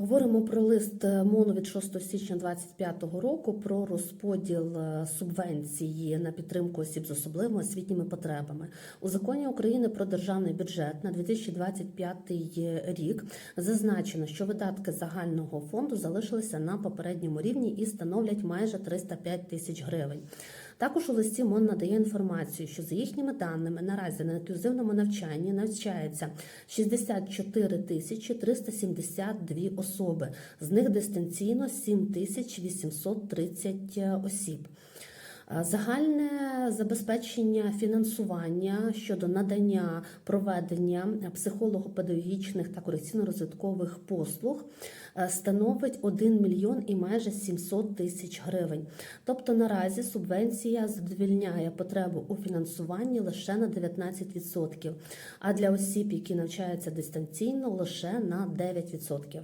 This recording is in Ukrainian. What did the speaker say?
Говоримо про лист МОНу від 6 січня 2025 року про розподіл е, субвенції на підтримку осіб з особливими освітніми потребами. У законі України про державний бюджет на 2025 рік зазначено, що видатки загального фонду залишилися на попередньому рівні і становлять майже 305 тисяч гривень. Також у листі МОН надає інформацію, що за їхніми даними наразі на інклюзивному навчанні навчається 64 тисячі 372 особи, з них дистанційно 7 тисяч 830 осіб. Е, Загальне забезпечення фінансування щодо надання проведення психолого-педагогічних та корекційно-розвиткових послуг е, становить 1 мільйон і майже 700 тисяч гривень. Тобто наразі субвенція задовільняє потребу у фінансуванні лише на 19%, а для осіб, які навчаються дистанційно, лише на 9%.